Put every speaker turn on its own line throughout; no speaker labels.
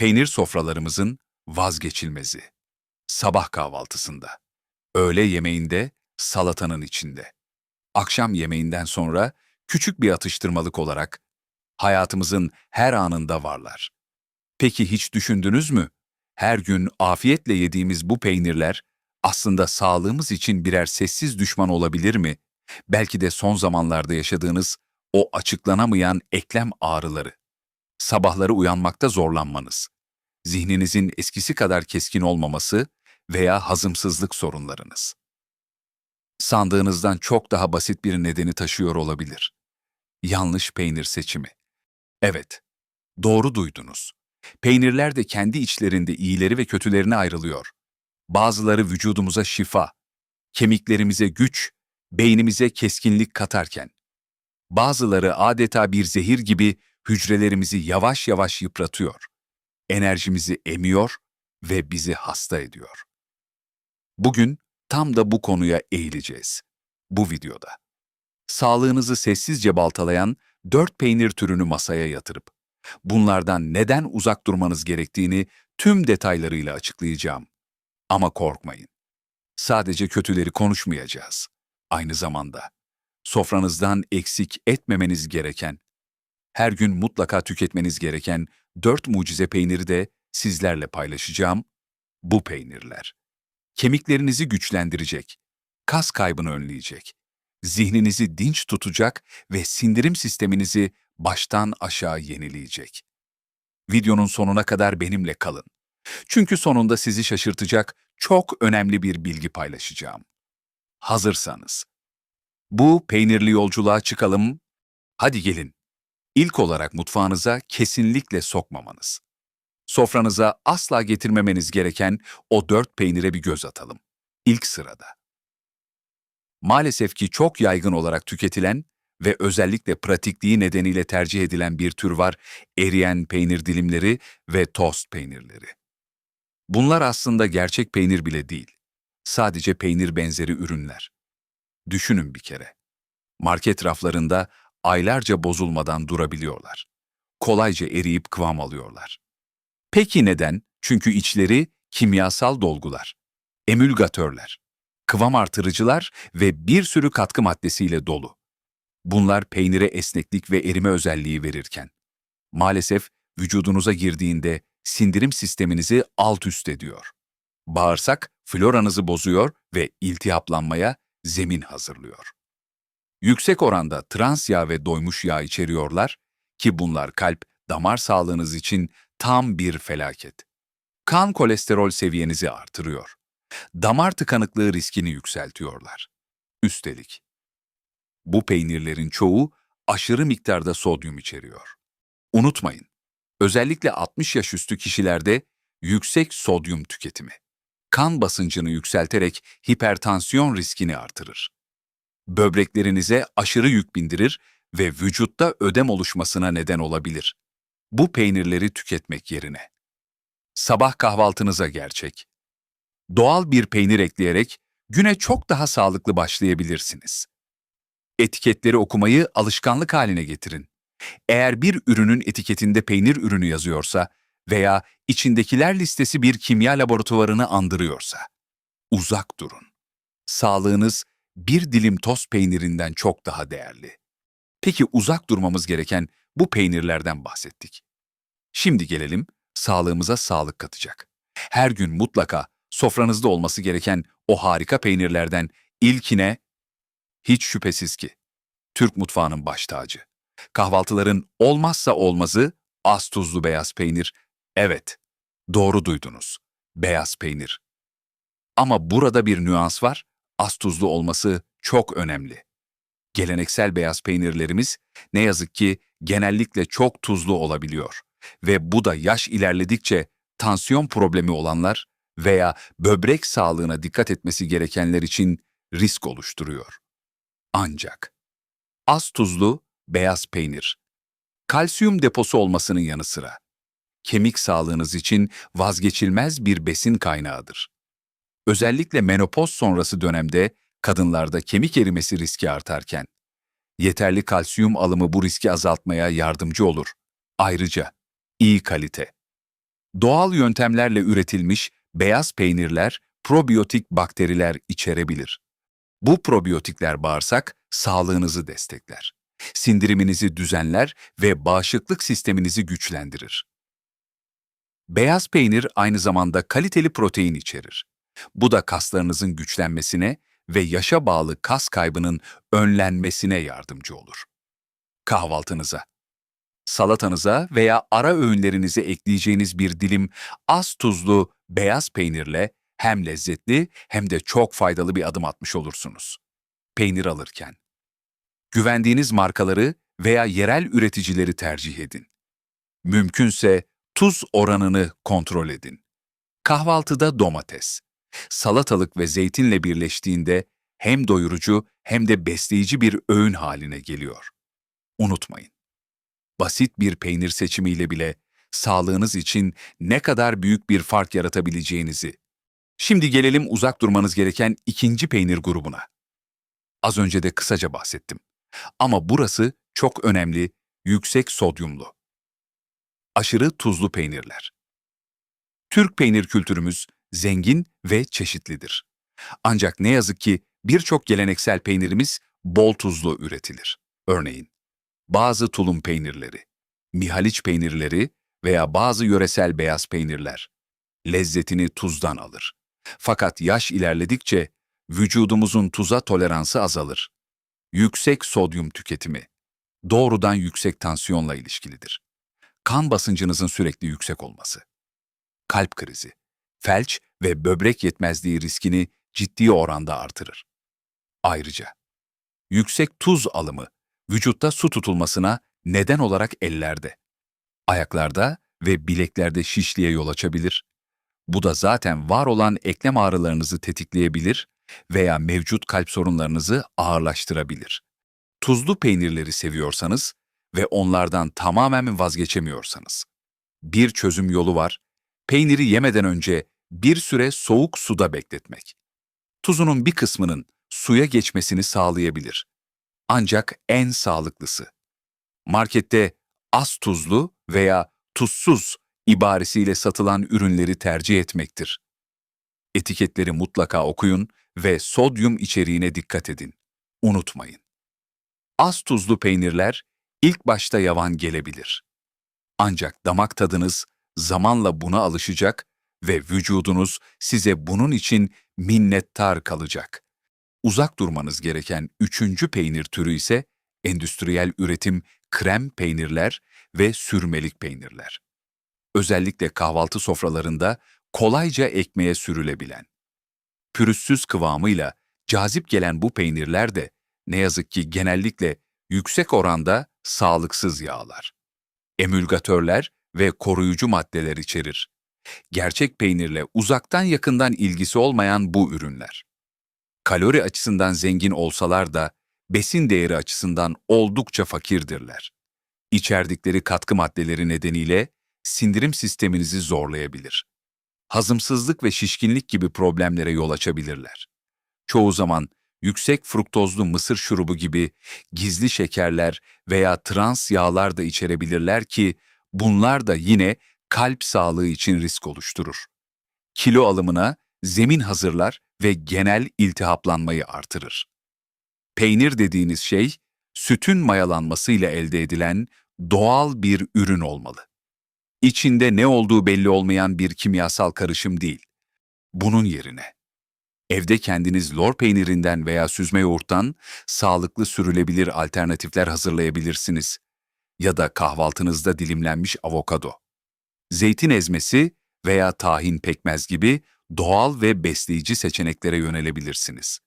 Peynir sofralarımızın vazgeçilmezi. Sabah kahvaltısında, öğle yemeğinde, salatanın içinde. Akşam yemeğinden sonra küçük bir atıştırmalık olarak hayatımızın her anında varlar. Peki hiç düşündünüz mü? Her gün afiyetle yediğimiz bu peynirler aslında sağlığımız için birer sessiz düşman olabilir mi? Belki de son zamanlarda yaşadığınız o açıklanamayan eklem ağrıları. Sabahları uyanmakta zorlanmanız, zihninizin eskisi kadar keskin olmaması veya hazımsızlık sorunlarınız. Sandığınızdan çok daha basit bir nedeni taşıyor olabilir. Yanlış peynir seçimi. Evet, doğru duydunuz. Peynirler de kendi içlerinde iyileri ve kötülerine ayrılıyor. Bazıları vücudumuza şifa, kemiklerimize güç, beynimize keskinlik katarken, bazıları adeta bir zehir gibi hücrelerimizi yavaş yavaş yıpratıyor, enerjimizi emiyor ve bizi hasta ediyor. Bugün tam da bu konuya eğileceğiz. Bu videoda. Sağlığınızı sessizce baltalayan dört peynir türünü masaya yatırıp, bunlardan neden uzak durmanız gerektiğini tüm detaylarıyla açıklayacağım. Ama korkmayın. Sadece kötüleri konuşmayacağız. Aynı zamanda sofranızdan eksik etmemeniz gereken, her gün mutlaka tüketmeniz gereken dört mucize peyniri de sizlerle paylaşacağım. Bu peynirler. Kemiklerinizi güçlendirecek, kas kaybını önleyecek, zihninizi dinç tutacak ve sindirim sisteminizi baştan aşağı yenileyecek. Videonun sonuna kadar benimle kalın. Çünkü sonunda sizi şaşırtacak çok önemli bir bilgi paylaşacağım. Hazırsanız. Bu peynirli yolculuğa çıkalım. Hadi gelin. İlk olarak mutfağınıza kesinlikle sokmamanız. Sofranıza asla getirmemeniz gereken o dört peynire bir göz atalım. İlk sırada. Maalesef ki çok yaygın olarak tüketilen ve özellikle pratikliği nedeniyle tercih edilen bir tür var, eriyen peynir dilimleri ve tost peynirleri. Bunlar aslında gerçek peynir bile değil. Sadece peynir benzeri ürünler. Düşünün bir kere. Market raflarında aylarca bozulmadan durabiliyorlar. Kolayca eriyip kıvam alıyorlar. Peki neden? Çünkü içleri kimyasal dolgular, emülgatörler, kıvam artırıcılar ve bir sürü katkı maddesiyle dolu. Bunlar peynire esneklik ve erime özelliği verirken, maalesef vücudunuza girdiğinde sindirim sisteminizi alt üst ediyor. Bağırsak floranızı bozuyor ve iltihaplanmaya zemin hazırlıyor. Yüksek oranda trans yağ ve doymuş yağ içeriyorlar ki bunlar kalp, damar sağlığınız için tam bir felaket. Kan kolesterol seviyenizi artırıyor. Damar tıkanıklığı riskini yükseltiyorlar. Üstelik, bu peynirlerin çoğu aşırı miktarda sodyum içeriyor. Unutmayın, özellikle 60 yaş üstü kişilerde yüksek sodyum tüketimi kan basıncını yükselterek hipertansiyon riskini artırır. Böbreklerinize aşırı yük bindirir ve vücutta ödem oluşmasına neden olabilir. Bu peynirleri tüketmek yerine. Sabah kahvaltınıza gerçek. Doğal bir peynir ekleyerek güne çok daha sağlıklı başlayabilirsiniz. Etiketleri okumayı alışkanlık haline getirin. Eğer bir ürünün etiketinde peynir ürünü yazıyorsa veya içindekiler listesi bir kimya laboratuvarını andırıyorsa, uzak durun. Sağlığınız bir dilim toz peynirinden çok daha değerli. Peki uzak durmamız gereken bu peynirlerden bahsettik. Şimdi gelelim sağlığımıza sağlık katacak. Her gün mutlaka sofranızda olması gereken o harika peynirlerden ilkine hiç şüphesiz ki Türk mutfağının baş tacı. Kahvaltıların olmazsa olmazı az tuzlu beyaz peynir. Evet, doğru duydunuz. Beyaz peynir. Ama burada bir nüans var. Az tuzlu olması çok önemli. Geleneksel beyaz peynirlerimiz ne yazık ki genellikle çok tuzlu olabiliyor ve bu da yaş ilerledikçe tansiyon problemi olanlar veya böbrek sağlığına dikkat etmesi gerekenler için risk oluşturuyor. Ancak az tuzlu beyaz peynir kalsiyum deposu olmasının yanı sıra kemik sağlığınız için vazgeçilmez bir besin kaynağıdır. Özellikle menopoz sonrası dönemde kadınlarda kemik erimesi riski artarken, yeterli kalsiyum alımı bu riski azaltmaya yardımcı olur. Ayrıca iyi kalite, Doğal yöntemlerle üretilmiş beyaz peynirler probiyotik bakteriler içerebilir. Bu probiyotikler bağırsak sağlığınızı destekler. Sindiriminizi düzenler ve bağışıklık sisteminizi güçlendirir. Beyaz peynir aynı zamanda kaliteli protein içerir. Bu da kaslarınızın güçlenmesine ve yaşa bağlı kas kaybının önlenmesine yardımcı olur. Kahvaltınıza, salatanıza veya ara öğünlerinize ekleyeceğiniz bir dilim az tuzlu beyaz peynirle hem lezzetli hem de çok faydalı bir adım atmış olursunuz. Peynir alırken. Güvendiğiniz markaları veya yerel üreticileri tercih edin. Mümkünse tuz oranını kontrol edin. Kahvaltıda domates, salatalık ve zeytinle birleştiğinde hem doyurucu hem de besleyici bir öğün haline geliyor. Unutmayın. Basit bir peynir seçimiyle bile sağlığınız için ne kadar büyük bir fark yaratabileceğinizi. Şimdi gelelim uzak durmanız gereken ikinci peynir grubuna. Az önce de kısaca bahsettim. Ama burası çok önemli, yüksek sodyumlu. Aşırı tuzlu peynirler. Türk peynir kültürümüz zengin ve çeşitlidir. Ancak ne yazık ki birçok geleneksel peynirimiz bol tuzlu üretilir. Örneğin, bazı tulum peynirleri, mihaliç peynirleri veya bazı yöresel beyaz peynirler lezzetini tuzdan alır. Fakat yaş ilerledikçe vücudumuzun tuza toleransı azalır. Yüksek sodyum tüketimi doğrudan yüksek tansiyonla ilişkilidir. Kan basıncınızın sürekli yüksek olması, kalp krizi, felç ve böbrek yetmezliği riskini ciddi oranda artırır. Ayrıca yüksek tuz alımı vücutta su tutulmasına neden olarak ellerde, ayaklarda ve bileklerde şişliğe yol açabilir. Bu da zaten var olan eklem ağrılarınızı tetikleyebilir veya mevcut kalp sorunlarınızı ağırlaştırabilir. Tuzlu peynirleri seviyorsanız ve onlardan tamamen vazgeçemiyorsanız, bir çözüm yolu var, peyniri yemeden önce bir süre soğuk suda bekletmek. Tuzunun bir kısmının suya geçmesini sağlayabilir. Ancak en sağlıklısı. Markette az tuzlu veya tuzsuz ibaresiyle satılan ürünleri tercih etmektir. Etiketleri mutlaka okuyun ve sodyum içeriğine dikkat edin. Unutmayın. Az tuzlu peynirler ilk başta yavan gelebilir. Ancak damak tadınız zamanla buna alışacak ve vücudunuz size bunun için minnettar kalacak. Uzak durmanız gereken üçüncü peynir türü ise endüstriyel üretim krem peynirler ve sürmelik peynirler. Özellikle kahvaltı sofralarında kolayca ekmeğe sürülebilen. Pürüzsüz kıvamıyla cazip gelen bu peynirler de ne yazık ki genellikle yüksek oranda sağlıksız yağlar, emülgatörler ve koruyucu maddeler içerir. Gerçek peynirle uzaktan yakından ilgisi olmayan bu ürünler. Kalori açısından zengin olsalar da besin değeri açısından oldukça fakirdirler. İçerdikleri katkı maddeleri nedeniyle sindirim sisteminizi zorlayabilir. Hazımsızlık ve şişkinlik gibi problemlere yol açabilirler. Çoğu zaman yüksek fruktozlu mısır şurubu gibi gizli şekerler veya trans yağlar da içerebilirler ki bunlar da yine kalp sağlığı için risk oluşturur. Kilo alımına zemin hazırlar ve genel iltihaplanmayı artırır. Peynir dediğiniz şey, sütün mayalanmasıyla elde edilen doğal bir ürün olmalı. İçinde ne olduğu belli olmayan bir kimyasal karışım değil. Bunun yerine, evde kendiniz lor peynirinden veya süzme yoğurttan sağlıklı sürülebilir alternatifler hazırlayabilirsiniz. Ya da kahvaltınızda dilimlenmiş avokado, zeytin ezmesi veya tahin pekmez gibi doğal ve besleyici seçeneklere yönelebilirsiniz.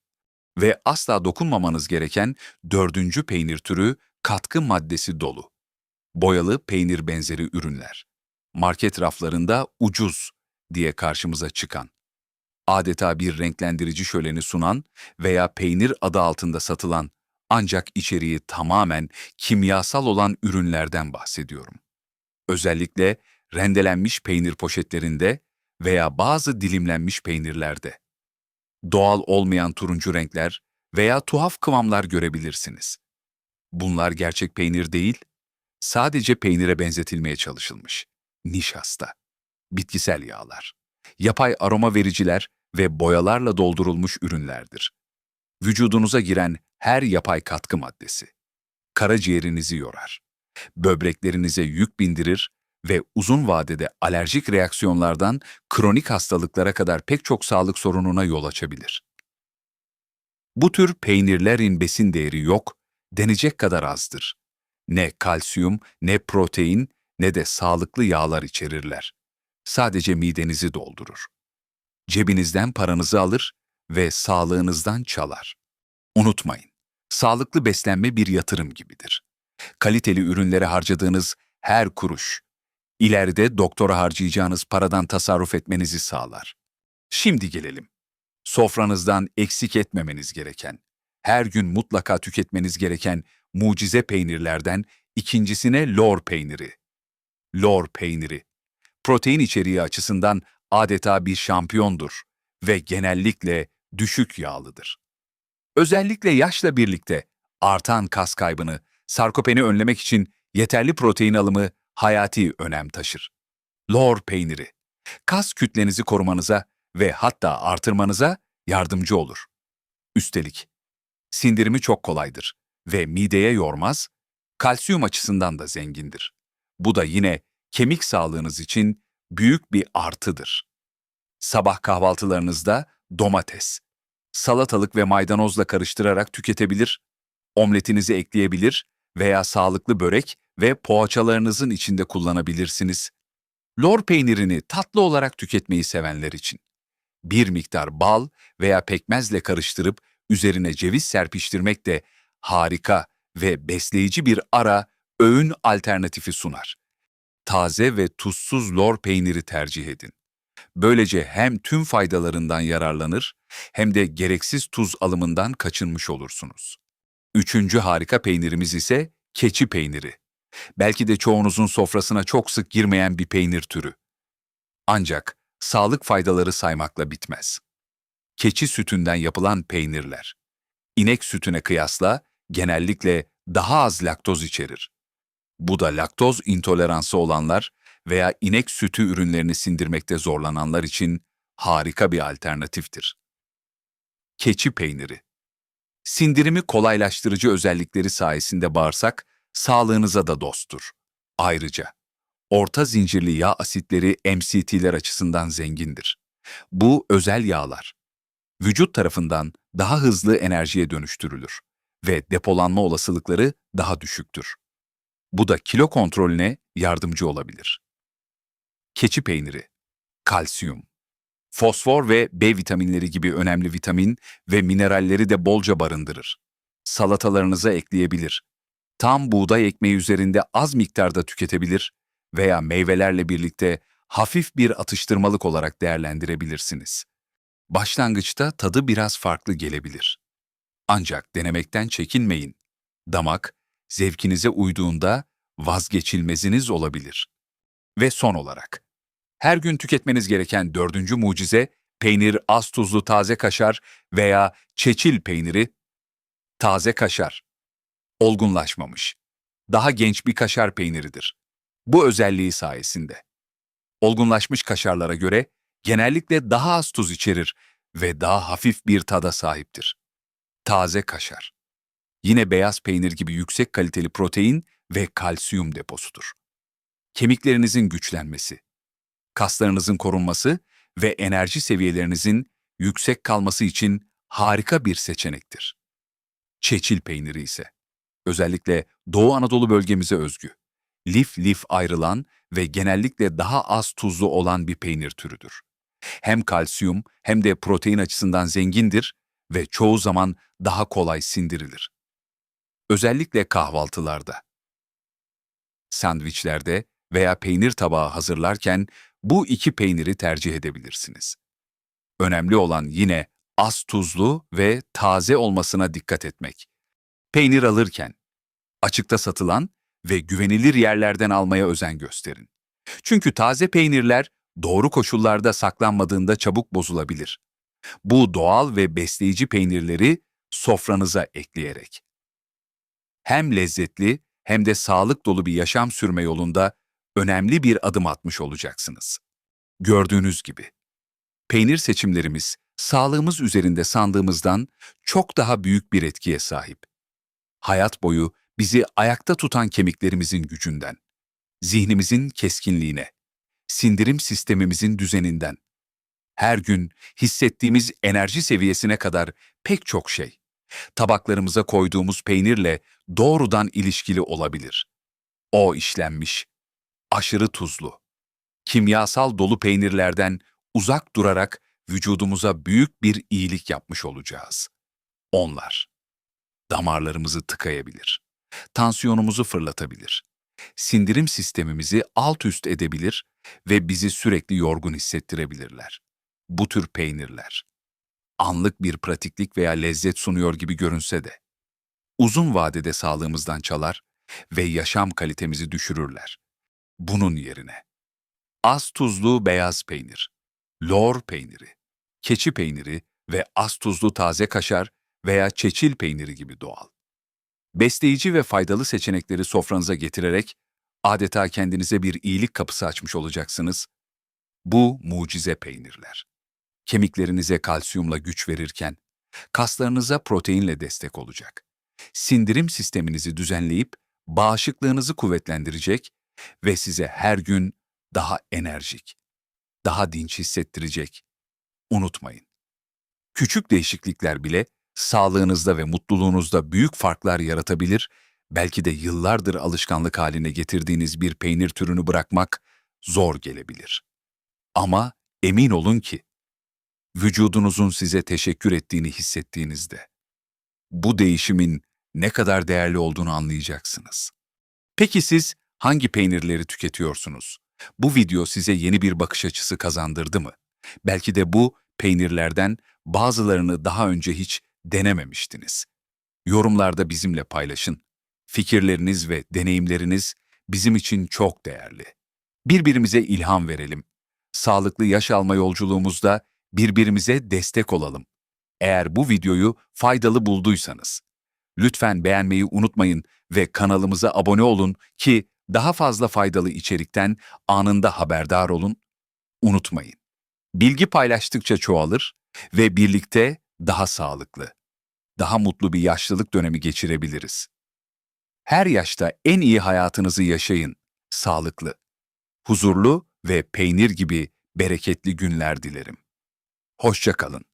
Ve asla dokunmamanız gereken dördüncü peynir türü katkı maddesi dolu. Boyalı peynir benzeri ürünler. Market raflarında ucuz diye karşımıza çıkan. Adeta bir renklendirici şöleni sunan veya peynir adı altında satılan ancak içeriği tamamen kimyasal olan ürünlerden bahsediyorum. Özellikle rendelenmiş peynir poşetlerinde veya bazı dilimlenmiş peynirlerde. Doğal olmayan turuncu renkler veya tuhaf kıvamlar görebilirsiniz. Bunlar gerçek peynir değil, sadece peynire benzetilmeye çalışılmış. Nişasta. bitkisel yağlar. Yapay aroma vericiler ve boyalarla doldurulmuş ürünlerdir. Vücudunuza giren her yapay katkı maddesi karaciğerinizi yorar. Böbreklerinize yük bindirir ve uzun vadede alerjik reaksiyonlardan kronik hastalıklara kadar pek çok sağlık sorununa yol açabilir. Bu tür peynirlerin besin değeri yok, denecek kadar azdır. Ne kalsiyum, ne protein, ne de sağlıklı yağlar içerirler. Sadece midenizi doldurur. Cebinizden paranızı alır ve sağlığınızdan çalar. Unutmayın, sağlıklı beslenme bir yatırım gibidir. Kaliteli ürünlere harcadığınız her kuruş, ileride doktora harcayacağınız paradan tasarruf etmenizi sağlar. Şimdi gelelim. Sofranızdan eksik etmemeniz gereken, her gün mutlaka tüketmeniz gereken mucize peynirlerden ikincisine lor peyniri. Lor peyniri. Protein içeriği açısından adeta bir şampiyondur ve genellikle düşük yağlıdır. Özellikle yaşla birlikte artan kas kaybını, sarkopeni önlemek için yeterli protein alımı hayati önem taşır. Lor peyniri, kas kütlenizi korumanıza ve hatta artırmanıza yardımcı olur. Üstelik, sindirimi çok kolaydır ve mideye yormaz, kalsiyum açısından da zengindir. Bu da yine kemik sağlığınız için büyük bir artıdır. Sabah kahvaltılarınızda domates, salatalık ve maydanozla karıştırarak tüketebilir, omletinizi ekleyebilir veya sağlıklı börek ve poğaçalarınızın içinde kullanabilirsiniz. Lor peynirini tatlı olarak tüketmeyi sevenler için. Bir miktar bal veya pekmezle karıştırıp üzerine ceviz serpiştirmek de harika ve besleyici bir ara öğün alternatifi sunar. Taze ve tuzsuz lor peyniri tercih edin. Böylece hem tüm faydalarından yararlanır hem de gereksiz tuz alımından kaçınmış olursunuz. Üçüncü harika peynirimiz ise keçi peyniri. Belki de çoğunuzun sofrasına çok sık girmeyen bir peynir türü. Ancak sağlık faydaları saymakla bitmez. Keçi sütünden yapılan peynirler. İnek sütüne kıyasla genellikle daha az laktoz içerir. Bu da laktoz intoleransı olanlar veya inek sütü ürünlerini sindirmekte zorlananlar için harika bir alternatiftir. Keçi peyniri Sindirimi kolaylaştırıcı özellikleri sayesinde bağırsak, sağlığınıza da dosttur. Ayrıca, orta zincirli yağ asitleri MCT'ler açısından zengindir. Bu özel yağlar, vücut tarafından daha hızlı enerjiye dönüştürülür ve depolanma olasılıkları daha düşüktür. Bu da kilo kontrolüne yardımcı olabilir. Keçi peyniri, kalsiyum, fosfor ve B vitaminleri gibi önemli vitamin ve mineralleri de bolca barındırır. Salatalarınıza ekleyebilir. Tam buğday ekmeği üzerinde az miktarda tüketebilir veya meyvelerle birlikte hafif bir atıştırmalık olarak değerlendirebilirsiniz. Başlangıçta tadı biraz farklı gelebilir. Ancak denemekten çekinmeyin. Damak, zevkinize uyduğunda vazgeçilmeziniz olabilir. Ve son olarak, her gün tüketmeniz gereken dördüncü mucize, peynir, az tuzlu taze kaşar veya çeçil peyniri, taze kaşar. Olgunlaşmamış. Daha genç bir kaşar peyniridir. Bu özelliği sayesinde. Olgunlaşmış kaşarlara göre genellikle daha az tuz içerir ve daha hafif bir tada sahiptir. Taze kaşar. Yine beyaz peynir gibi yüksek kaliteli protein ve kalsiyum deposudur. Kemiklerinizin güçlenmesi, kaslarınızın korunması ve enerji seviyelerinizin yüksek kalması için harika bir seçenektir. Çeçil peyniri ise özellikle Doğu Anadolu bölgemize özgü, lif lif ayrılan ve genellikle daha az tuzlu olan bir peynir türüdür. Hem kalsiyum hem de protein açısından zengindir ve çoğu zaman daha kolay sindirilir. Özellikle kahvaltılarda, sandviçlerde veya peynir tabağı hazırlarken bu iki peyniri tercih edebilirsiniz. Önemli olan yine az tuzlu ve taze olmasına dikkat etmek. Peynir alırken açıkta satılan ve güvenilir yerlerden almaya özen gösterin. Çünkü taze peynirler doğru koşullarda saklanmadığında çabuk bozulabilir. Bu doğal ve besleyici peynirleri sofranıza ekleyerek. Hem lezzetli hem de sağlık dolu bir yaşam sürme yolunda önemli bir adım atmış olacaksınız. Gördüğünüz gibi. Peynir seçimlerimiz sağlığımız üzerinde sandığımızdan çok daha büyük bir etkiye sahip. Hayat boyu bizi ayakta tutan kemiklerimizin gücünden, zihnimizin keskinliğine, sindirim sistemimizin düzeninden, her gün hissettiğimiz enerji seviyesine kadar pek çok şey, tabaklarımıza koyduğumuz peynirle doğrudan ilişkili olabilir. O işlenmiş, aşırı tuzlu, kimyasal dolu peynirlerden uzak durarak vücudumuza büyük bir iyilik yapmış olacağız. Onlar damarlarımızı tıkayabilir, tansiyonumuzu fırlatabilir, sindirim sistemimizi alt üst edebilir ve bizi sürekli yorgun hissettirebilirler. Bu tür peynirler anlık bir pratiklik veya lezzet sunuyor gibi görünse de uzun vadede sağlığımızdan çalar ve yaşam kalitemizi düşürürler. Bunun yerine az tuzlu beyaz peynir, lor peyniri, keçi peyniri ve az tuzlu taze kaşar veya çeçil peyniri gibi doğal. Besleyici ve faydalı seçenekleri sofranıza getirerek adeta kendinize bir iyilik kapısı açmış olacaksınız. Bu mucize peynirler. Kemiklerinize kalsiyumla güç verirken, kaslarınıza proteinle destek olacak. Sindirim sisteminizi düzenleyip bağışıklığınızı kuvvetlendirecek ve size her gün daha enerjik, daha dinç hissettirecek. Unutmayın. Küçük değişiklikler bile sağlığınızda ve mutluluğunuzda büyük farklar yaratabilir, belki de yıllardır alışkanlık haline getirdiğiniz bir peynir türünü bırakmak zor gelebilir. Ama emin olun ki, vücudunuzun size teşekkür ettiğini hissettiğinizde, bu değişimin ne kadar değerli olduğunu anlayacaksınız. Peki siz hangi peynirleri tüketiyorsunuz? Bu video size yeni bir bakış açısı kazandırdı mı? Belki de bu peynirlerden bazılarını daha önce hiç denememiştiniz. Yorumlarda bizimle paylaşın. Fikirleriniz ve deneyimleriniz bizim için çok değerli. Birbirimize ilham verelim. Sağlıklı yaş alma yolculuğumuzda birbirimize destek olalım. Eğer bu videoyu faydalı bulduysanız, lütfen beğenmeyi unutmayın ve kanalımıza abone olun ki daha fazla faydalı içerikten anında haberdar olun. Unutmayın. Bilgi paylaştıkça çoğalır ve birlikte daha sağlıklı, daha mutlu bir yaşlılık dönemi geçirebiliriz. Her yaşta en iyi hayatınızı yaşayın, sağlıklı, huzurlu ve peynir gibi bereketli günler dilerim. Hoşça kalın.